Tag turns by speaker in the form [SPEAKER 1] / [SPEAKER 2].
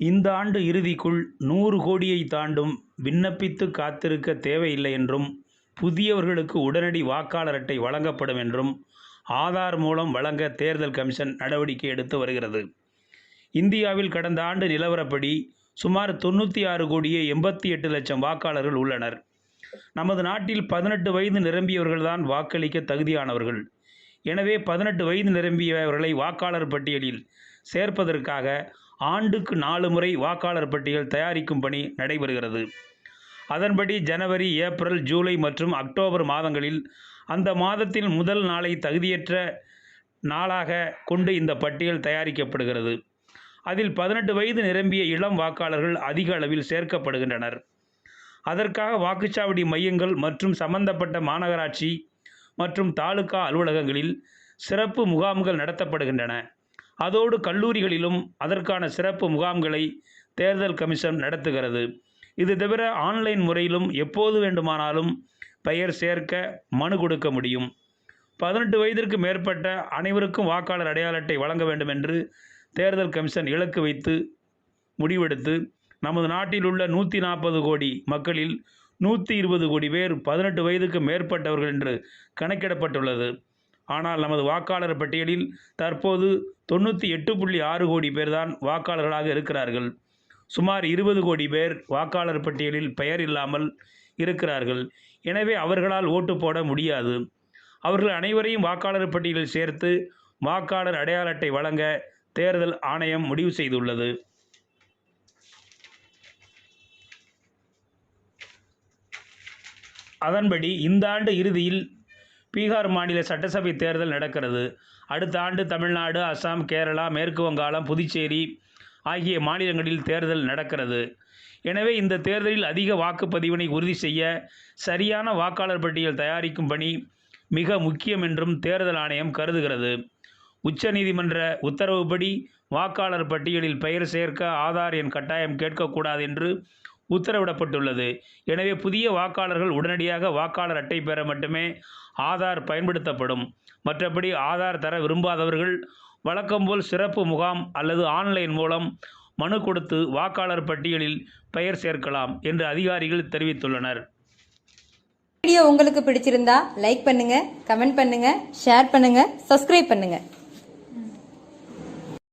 [SPEAKER 1] இந்த ஆண்டு இறுதிக்குள் நூறு கோடியை தாண்டும் விண்ணப்பித்து காத்திருக்க தேவையில்லை என்றும் புதியவர்களுக்கு உடனடி வாக்காளர் அட்டை வழங்கப்படும் என்றும் ஆதார் மூலம் வழங்க தேர்தல் கமிஷன் நடவடிக்கை எடுத்து வருகிறது. இந்தியாவில் கடந்த ஆண்டு நிலவரப்படி சுமார் தொண்ணூற்றி ஆறு கோடியே எண்பத்தி எட்டு லட்சம் வாக்காளர்கள் உள்ளனர். நமது நாட்டில் பதினெட்டு வயது நிரம்பியவர்கள்தான் வாக்களிக்க தகுதியானவர்கள். எனவே பதினெட்டு வயது நிரம்பியவர்களை வாக்காளர் பட்டியலில் சேர்ப்பதற்காக ஆண்டுக்கு நாலு முறை வாக்காளர் பட்டியல் தயாரிக்கும் பணி நடைபெறுகிறது. அதன்படி ஜனவரி ஏப்ரல் ஜூலை மற்றும் அக்டோபர் மாதங்களில் அந்த மாதத்தின் முதல் நாளை தகுதியற்ற நாளாக கொண்டு இந்த பட்டியல் தயாரிக்கப்படுகிறது. அதில் பதினெட்டு வயது நிரம்பிய இளம் வாக்காளர்கள் அதிக அளவில் சேர்க்கப்படுகின்றனர். அதற்காக வாக்குச்சாவடி மையங்கள் மற்றும் சம்பந்தப்பட்ட மாநகராட்சி மற்றும் தாலுகா அலுவலகங்களில் சிறப்பு முகாம்கள் நடத்தப்படுகின்றன. அதோடு கல்லூரிகளிலும் அதற்கான சிறப்பு முகாம்களை தேர்தல் கமிஷன் நடத்துகிறது. இது தவிர ஆன்லைன் முறையிலும் எப்போது வேண்டுமானாலும் பெயர் சேர்க்க மனு கொடுக்க முடியும். பதினெட்டு வயதிற்கு மேற்பட்ட அனைவருக்கும் வாக்காளர் அடையாள அட்டை வழங்க வேண்டும் என்று தேர்தல் கமிஷன் இலக்கு வைத்து முடிவெடுத்து நமது நாட்டில் உள்ள நூற்றி நாற்பது கோடி மக்களில் நூற்றி இருபது கோடி பேர் பதினெட்டு வயதுக்கு மேற்பட்டவர்கள் என்று கணக்கிடப்பட்டுள்ளது. ஆனால் நமது வாக்காளர் பட்டியலில் தற்போது தொண்ணூற்றி எட்டு புள்ளி ஆறு கோடி பேர்தான் வாக்காளர்களாக இருக்கிறார்கள். சுமார் இருபது கோடி பேர் வாக்காளர் பட்டியலில் பெயர் இல்லாமல் இருக்கிறார்கள். எனவே அவர்களால் ஓட்டு போட முடியாது. அவர்கள் அனைவரையும் வாக்காளர் பட்டியலில் சேர்த்து வாக்காளர் அடையாள அட்டை வழங்க தேர்தல் ஆணையம் முடிவு செய்துள்ளது. அதன்படி இந்த ஆண்டு இறுதியில் பீகார் மாநில சட்டசபை தேர்தல் நடக்கிறது. அடுத்த ஆண்டு தமிழ்நாடு அசாம் கேரளா மேற்கு வங்காளம் புதுச்சேரி ஆகிய மாநிலங்களில் தேர்தல் நடக்கிறது. எனவே இந்த தேர்தலில் அதிக வாக்குப்பதிவினை உறுதி செய்ய சரியான வாக்காளர் பட்டியல் தயாரிக்கும் பணி மிக முக்கியம் என்றும் தேர்தல் ஆணையம் கருதுகிறது. உச்சநீதிமன்ற உத்தரவுப்படி வாக்காளர் பட்டியலில் பெயர் சேர்க்க ஆதார் எண் கட்டாயம் கேட்கக்கூடாது என்று உத்தரவிடப்பட்டுள்ளது. எனவே புதிய வாக்காளர்கள் உடனடியாக வாக்காளர் அட்டை பெற மட்டுமே ஆதார் பயன்படுத்தப்படும். மற்றபடி ஆதார் தர விரும்பாதவர்கள் வழக்கம்போல் சிறப்பு முகாம் அல்லது ஆன்லைன் மூலம் மனு கொடுத்து வாக்காளர் பட்டியலில் பெயர் சேர்க்கலாம் என்று அதிகாரிகள் தெரிவித்துள்ளனர்.
[SPEAKER 2] வீடியோ உங்களுக்கு பிடிச்சிருந்தா லைக் பண்ணுங்க கமெண்ட் பண்ணுங்க ஷேர் பண்ணுங்க சப்ஸ்கிரைப் பண்ணுங்க.